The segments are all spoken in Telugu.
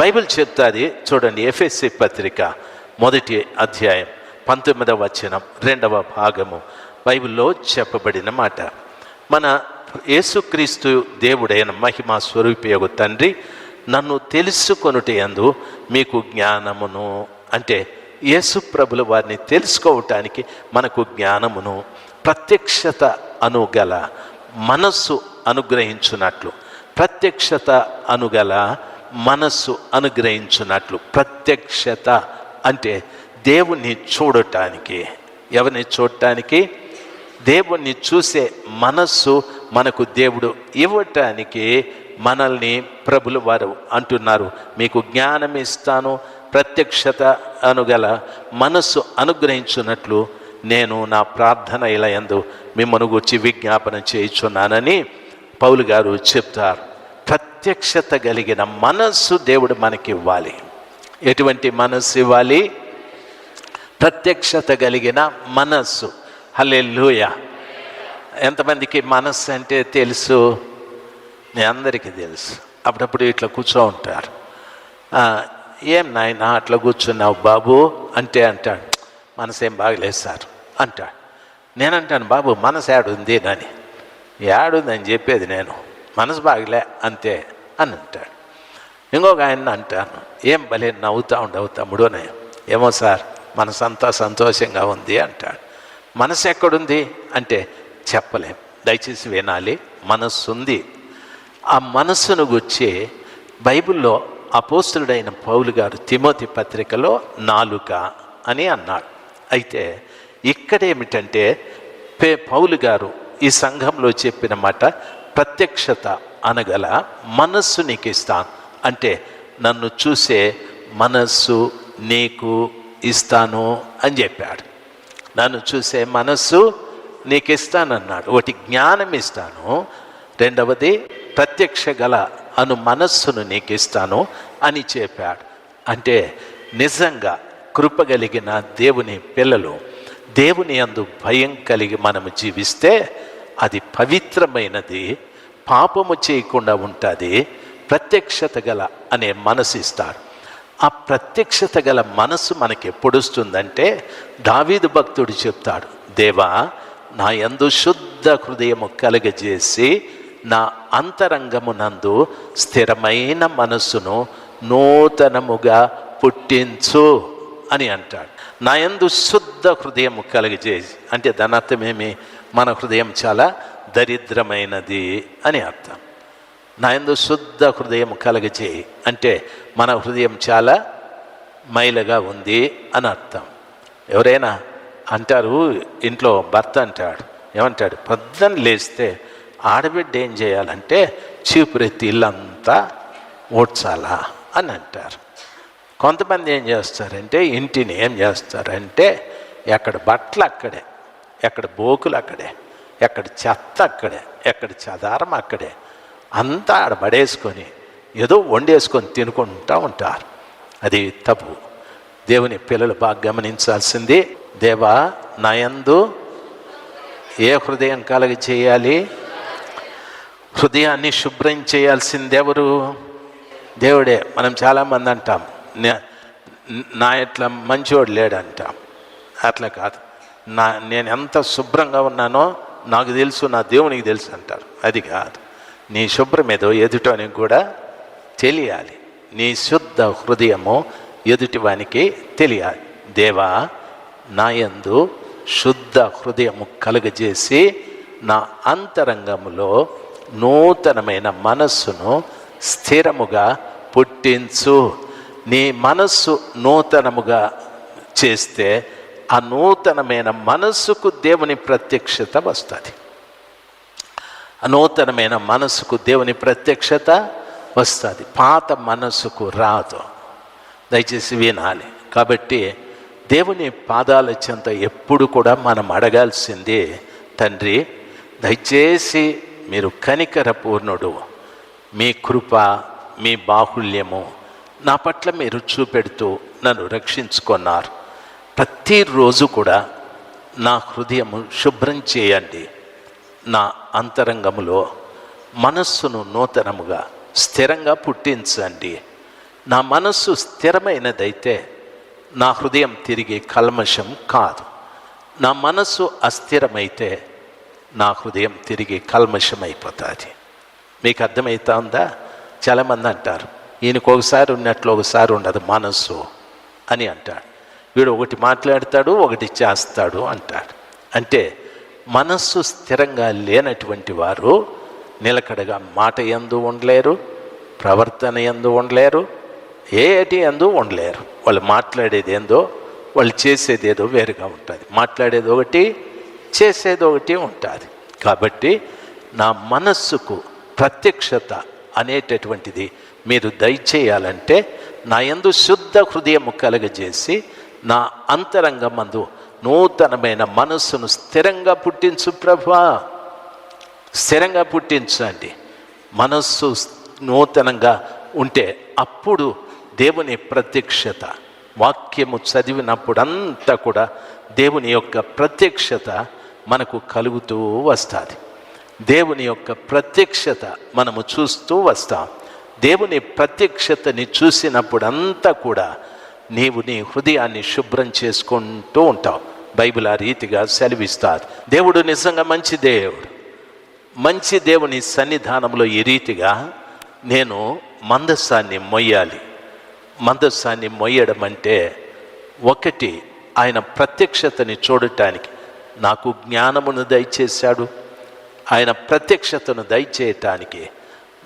బైబిల్ చెప్తాది చూడండి ఎఫ్ఎస్సి పత్రిక మొదటి అధ్యాయం పంతొమ్మిదవ వచనం రెండవ భాగము. బైబిల్లో చెప్పబడిన మాట. మన యేసుక్రీస్తు దేవుడైన మహిమ స్వరూపయోగు తండ్రి నన్ను తెలుసుకొనుటయందు మీకు జ్ఞానమును అంటే యేసు ప్రభుల వారిని తెలుసుకోవటానికి మనకు జ్ఞానమును ప్రత్యక్షత అనుగల మనస్సు అనుగ్రహించున్నట్లు ప్రత్యక్షత అనుగల మనస్సు అనుగ్రహించున్నట్లు ప్రత్యక్షత అంటే దేవుణ్ణి చూడటానికి. ఎవరిని చూడటానికి? దేవుణ్ణి చూసే మనస్సు మనకు దేవుడు ఇవ్వటానికి మనల్ని ప్రభులు వారు అంటున్నారు. మీకు జ్ఞానం ఇస్తాను ప్రత్యక్షత అనుగల మనస్సు అనుగ్రహించున్నట్లు నేను నా ప్రార్థన ఇలా ఎందు మిమ్మల్ని గురించి విజ్ఞాపన చేయించున్నానని పౌలు గారు చెప్తారు. ప్రత్యక్షత కలిగిన మనస్సు దేవుడు మనకి ఇవ్వాలి ఎటువంటి మనస్సు ఇవ్వాలి? ప్రత్యక్షత కలిగిన మనస్సు. హల్లెలూయా. ఎంతమందికి మనస్సు అంటే తెలుసు? మీ అందరికీ తెలుసు. అప్పుడప్పుడు ఇట్లా కూర్చో ఉంటారు. ఏం నాయన అట్లా కూర్చున్నావు బాబు? అంటే అంటాడు. మనసు ఏం బాగలేదు సార్. అంటాడు. నేనంటాను బాబు మనసు ఏడుంది అని. ఏడుందని చెప్పేది నేను. మనసు బాగలే అంతే. అని అంటాడు ఇంకొక ఆయన అంటాను ఏం భలే నవ్వుతా ఉండవు తమ్ముడు అని ఏమో సార్ మనసంతా సంతోషంగా ఉంది అంటాడు. మనసు ఎక్కడుంది? అంటే చెప్పలేం. దయచేసి వినాలి మనస్సు ఉంది ఆ మనస్సును గుచ్చి బైబిల్లో అపోస్తుడైన పౌలు గారు తిమోతి పత్రికలో నాలుక అని అన్నాడు. అయితే ఇక్కడేమిటంటే పే పౌలు గారు ఈ సంఘంలో చెప్పిన మాట ప్రత్యక్షత అనగల మనస్సు నీకు ఇస్తాను అంటే నన్ను చూసే మనస్సు నీకు ఇస్తాను అని చెప్పాడు. నన్ను చూసే మనస్సు నీకు ఇస్తానన్నాడు ఒకటి జ్ఞానం ఇస్తాను రెండవది ప్రత్యక్ష గల అను మనస్సును నీకు ఇస్తాను అని చెప్పాడు. అంటే నిజంగా కృపగలిగిన దేవుని పిల్లలు దేవుని అందు భయం కలిగి మనము జీవిస్తే అది పవిత్రమైనది పాపము చేయకుండా ఉంటుంది ప్రత్యక్షత గల అనే మనసు ఇస్తాడు ఆ ప్రత్యక్షత గల మనసు మనకి ఎప్పుడొస్తుందంటే దావీదు భక్తుడు చెప్తాడు దేవా నా యందు శుద్ధ హృదయము కలుగజేసి నా అంతరంగమునందు స్థిరమైన మనస్సును నూతనముగా పుట్టించు అని అంటాడు. నా యందు శుద్ధ హృదయము కలగజేసి అంటే దాని అర్థమేమి మన హృదయం చాలా దరిద్రమైనది అని అర్థం. నాయందు శుద్ధ హృదయం కలగజేయి అంటే మన హృదయం చాలా మైలగా ఉంది అని అర్థం. ఎవరైనా అంటారు ఇంట్లో భర్త అంటాడు ఏమంటాడు పొద్దున్న లేస్తే ఆడబిడ్డ ఏం చేయాలంటే చీపురెత్తి ఇల్లంతా ఓడ్చాలా అని అంటారు. కొంతమంది ఏం చేస్తారంటే ఇంటిని ఏం చేస్తారంటే ఎక్కడ బట్టలు అక్కడే ఎక్కడ బోకులు అక్కడే ఎక్కడ చెత్త అక్కడే ఎక్కడ చదారం అక్కడే. అంతా ఆడ పడేసుకొని ఏదో వండేసుకొని తినుకుంటూ ఉంటారు. అది తప్పు. దేవుని పిల్లలు బాగా గమనించాల్సింది దేవా నయందు ఏ హృదయం కలగ చేయాలి? హృదయాన్ని శుభ్రం చేయాల్సిందెవరు దేవుడే మనం చాలామంది అంటాం "నే- నా ఇట్లా మంచివాడు లేడంటాం. అట్లా కాదు. నా నేను ఎంత శుభ్రంగా ఉన్నానో నాకు తెలుసు నా దేవునికి తెలుసు అంటారు. అది కాదు. నీ శుభ్రం ఏదో ఎదుటివానికి కూడా తెలియాలి. నీ శుద్ధ హృదయము ఎదుటివానికి తెలియాలి. దేవా నా యందు శుద్ధ హృదయము కలుగజేసి నా అంతరంగములో నూతనమైన మనస్సును స్థిరముగా పుట్టించు. నీ మనస్సు నూతనముగా చేస్తే ఆ నూతనమైన మనస్సుకు దేవుని ప్రత్యక్షత వస్తుంది. నూతనమైన మనసుకు దేవుని ప్రత్యక్షత వస్తుంది. పాత మనసుకు రాదు. దయచేసి వినాలి. కాబట్టి దేవుని పాదాల చెంత ఎప్పుడు కూడా మనం అడగాల్సింది తండ్రి దయచేసి మీరు కనికర పూర్ణుడు మీ కృప మీ బాహుల్యము నా పట్ల మీరు చూపెడుతూ నన్ను రక్షించుకున్నారు. ప్రతిరోజు కూడా నా హృదయము శుభ్రం చేయండి. నా అంతరంగములో మనస్సును నూతనముగా స్థిరంగా పుట్టించండి. నా మనస్సు స్థిరమైనదైతే నా హృదయం తిరిగి కల్మషం కాదు. నా మనస్సు అస్థిరమైతే నా హృదయం తిరిగి కల్మషం అయిపోతుంది మీకు అర్థమవుతా ఉందా? చాలామంది అంటారు ఈయనకు ఒకసారి ఉన్నట్లు ఒకసారి ఉండదు మనస్సు అని అంటాడు. వీడు ఒకటి మాట్లాడతాడు ఒకటి చేస్తాడు అంటాడు. అంటే మనస్సు స్థిరంగా లేనటువంటి వారు నిలకడగా మాట ఎందు ఉండలేరు ప్రవర్తన ఎందు ఉండలేరు ఏటి ఎందు ఉండలేరు. వాళ్ళు మాట్లాడేది ఏందో వాళ్ళు చేసేది ఏదో వేరుగా ఉంటుంది. మాట్లాడేది ఒకటి చేసేది ఒకటి ఉంటుంది. కాబట్టి నా మనస్సుకు ప్రత్యక్షత అనేటటువంటిది మీరు దయచేయాలంటే నా యందు శుద్ధ హృదయము కలగజేసి నా అంతరంగమందు నూతనమైన మనస్సును స్థిరంగా పుట్టించు ప్రభా. స్థిరంగా పుట్టించండి. మనస్సు నూతనంగా ఉంటే అప్పుడు దేవుని ప్రత్యక్షత వాక్యము చదివినప్పుడంతా కూడా దేవుని యొక్క ప్రత్యక్షత మనకు కలుగుతూ వస్తుంది. దేవుని యొక్క ప్రత్యక్షత మనము చూస్తూ వస్తాం. దేవుని ప్రత్యక్షతని చూసినప్పుడంతా కూడా నీవు నీ హృదయాన్ని శుభ్రం చేసుకుంటూ ఉంటావు. బైబిల్ ఆ రీతిగా సెలవిస్తారు. దేవుడు నిజంగా మంచి దేవుడు. మంచి దేవుని సన్నిధానంలో ఈ రీతిగా నేను మందస్సాన్ని మొయ్యాలి. మందస్సాన్ని మొయ్యడం అంటే ఒకటి ఆయన ప్రత్యక్షతని చూడటానికి. నాకు జ్ఞానమును దయచేశాడు. ఆయన ప్రత్యక్షతను దయచేయటానికి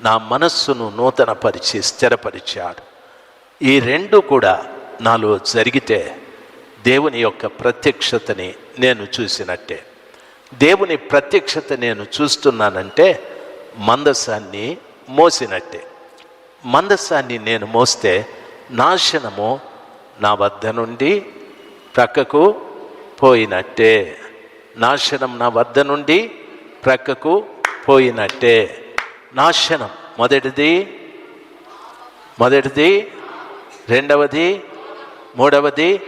నా మనస్సును నూతనపరిచి స్థిరపరిచాడు. ఈ రెండు కూడా నాలో జరిగితే దేవుని యొక్క ప్రత్యక్షతని నేను చూసినట్టే. దేవుని ప్రత్యక్షత నేను చూస్తున్నానంటే మందసాన్ని మోసినట్టే. మందసాన్ని నేను మోస్తే నాశనము నా వద్ద నుండి ప్రక్కకు పోయినట్టే. నాశనం నా వద్ద నుండి ప్రక్కకు పోయినట్టే. నాశనం మొదటిది మొదటిది రెండవది మూడవది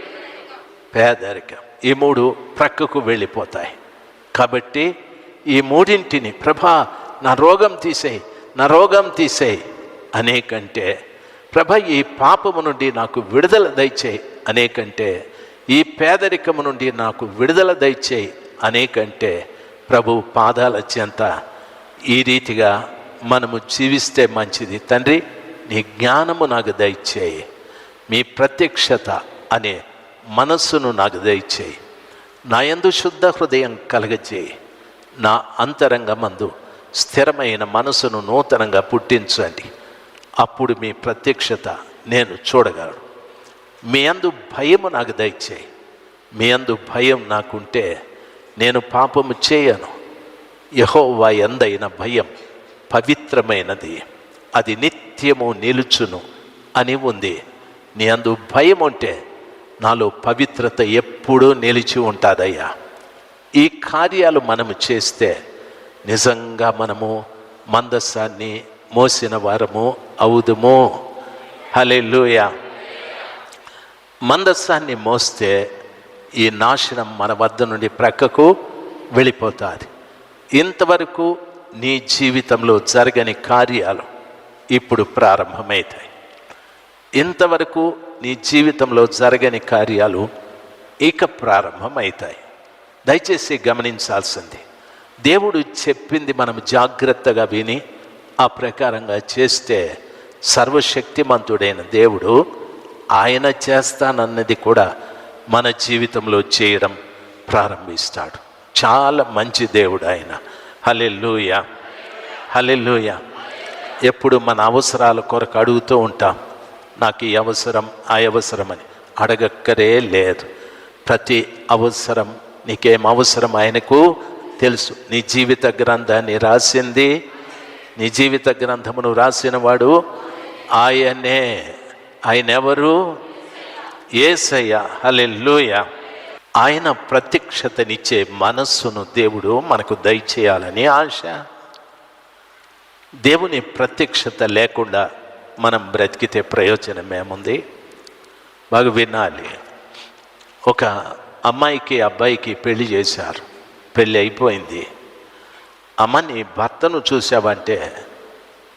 పేదరికం. ఈ మూడు ప్రక్కకు వెళ్ళిపోతాయి. కాబట్టి ఈ మూడింటిని ప్రభా నా రోగం తీసేయి నా రోగం తీసేయి అనేకంటే ప్రభ ఈ పాపము నుండి నాకు విడుదల దయచేయి అనేకంటే ఈ పేదరికము నుండి నాకు విడుదల దయచేయి అనేకంటే ప్రభు పాదాల చెంత ఈ రీతిగా మనము జీవిస్తే మంచిది. తండ్రి నీ జ్ఞానము నాకు దయచేయి. మీ ప్రత్యక్షత అనే మనస్సును నాకు దయచేయి. నా యందు శుద్ధ హృదయం కలగజేయి. నా అంతరంగమందు స్థిరమైన మనసును నూతనంగా పుట్టించండి. అప్పుడు మీ ప్రత్యక్షత నేను చూడగలను. మీ అందు భయము నాకు దయచేయి. మీ అందు భయం నాకుంటే నేను పాపము చేయను. యహోవా ఎందైన భయం పవిత్రమైనది. అది నిత్యము నిలుచును అని ఉంది. నీ అందు భయం ఉంటే నాలో పవిత్రత ఎప్పుడూ నిలిచి ఉంటుందయ్యా. ఈ కార్యాలు మనము చేస్తే నిజంగా మనము మందస్సాన్ని మోసిన వారము అవుదుము. హలెలూయ మందస్సాన్ని మోస్తే ఈ నాశనం మన వద్ద నుండి ప్రక్కకు వెళ్ళిపోతుంది. ఇంతవరకు నీ జీవితంలో జరగని కార్యాలు ఇప్పుడు ప్రారంభమవుతాయి ఇంతవరకు నీ జీవితంలో జరగని కార్యాలు ఇక ప్రారంభమవుతాయి దయచేసి గమనించాల్సింది. దేవుడు చెప్పింది మనం జాగ్రత్తగా విని ఆ ప్రకారంగా చేస్తే సర్వశక్తిమంతుడైన దేవుడు ఆయన చేస్తానన్నది కూడా మన జీవితంలో చేయడం ప్రారంభిస్తాడు. చాలా మంచి దేవుడు ఆయన. హలెల్లుయ. హలెల్లుయ. ఎప్పుడు మన అవసరాల కొరకు అడుగుతూ ఉంటాం. నాకు ఈ అవసరం ఆ అవసరం అని అడగక్కరే లేదు. ప్రతి అవసరం నీకేం అవసరం ఆయనకు తెలుసు. నీ జీవిత గ్రంథాన్ని రాసింది నీ జీవిత గ్రంథమును రాసిన వాడు ఆయనే. ఆయన ఎవరు ఏసయ్య. హలెల్లుయ. ఆయన ప్రత్యక్షతనిచ్చే మనస్సును దేవుడు మనకు దయచేయాలని ఆశ. దేవుని ప్రత్యక్షత లేకుండా మనం బ్రతికితే ప్రయోజనం ఏముంది? బాగా వినాలి. ఒక అమ్మాయికి అబ్బాయికి పెళ్ళి చేశారు. పెళ్ళి అయిపోయింది. అమ్మని భర్తను చూసావంటే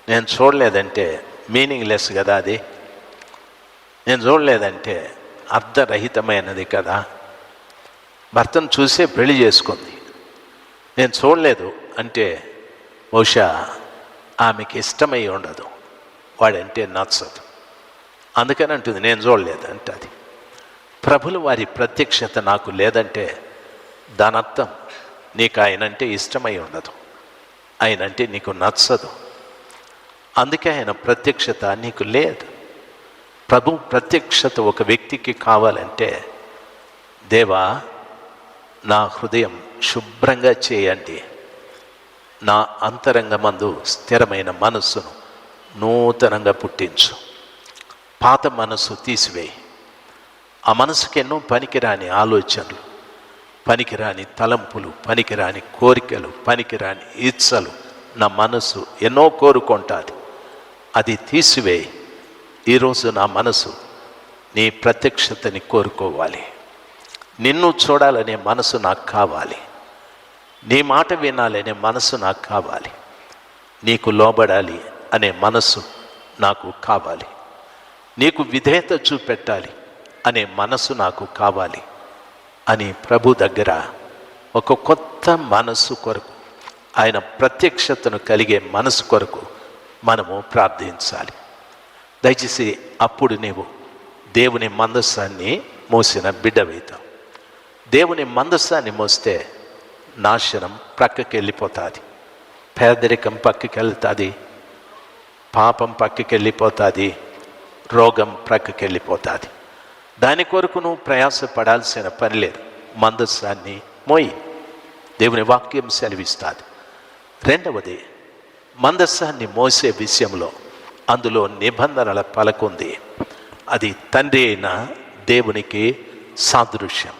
నేను చూడలేదంటే మీనింగ్లెస్ కదా అది? నేను చూడలేదంటే అర్ధరహితమైనది కదా? భర్తను చూసే పెళ్ళి చేసుకుంది. నేను చూడలేదు అంటే బహుశా ఆమెకి ఇష్టమై ఉండదు. వాడంటే నచ్చదు. అందుకని అంటుంది నేను చూడలేదు అంటే అది. ప్రభులు వారి ప్రత్యక్షత నాకు లేదంటే దాని అర్థం నీకు ఆయనంటే ఇష్టమై ఉండదు. ఆయనంటే నీకు నచ్చదు. అందుకే ఆయన ప్రత్యక్షత నీకు లేదు. ప్రభు ప్రత్యక్షత ఒక వ్యక్తికి కావాలంటే దేవా నా హృదయం శుభ్రంగా చేయండి. నా అంతరంగమందు స్థిరమైన మనస్సును నూతనంగా పుట్టించు. పాత మనస్సు తీసివేయి. ఆ మనసుకి ఎన్నో పనికిరాని ఆలోచనలు పనికిరాని తలంపులు పనికిరాని కోరికలు పనికిరాని ఇచ్చలు నా మనసు ఎన్నో కోరుకుంటుంది. అది తీసివేయి. ఈరోజు నా మనసు నీ ప్రత్యక్షతని కోరుకోవాలి. నిన్ను చూడాలనే మనసు నాకు కావాలి. నీ మాట వినాలనే మనసు నాకు కావాలి. నీకు లోబడాలి. అనే మనస్సు నాకు కావాలి. నీకు విధేయత చూపెట్టాలి అనే మనసు నాకు కావాలి అని ప్రభు దగ్గర ఒక కొత్త మనసు కొరకు ఆయన ప్రత్యక్షతను కలిగే మనసు కొరకు మనము ప్రార్థించాలి. దయచేసి అప్పుడు నీవు దేవుని మందస్సాన్ని మోసిన బిడ్డవైతావు. దేవుని మందస్సాన్ని మోస్తే నాశనం ప్రక్కకి వెళ్ళిపోతుంది పేదరికం పక్కకి వెళ్తుంది పాపం పక్కకి వెళ్ళిపోతుంది రోగం ప్రక్కకి వెళ్ళిపోతుంది దాని కొరకు నువ్వు ప్రయాసపడాల్సిన పని లేదు. మందస్సాన్ని మోయి. దేవుని వాక్యం సెలవిస్తుంది. రెండవది మందస్సాన్ని మోసే విషయంలో అందులో నిబంధనల పలకుంది. అది తండ్రి అయిన దేవునికి సాదృశ్యం.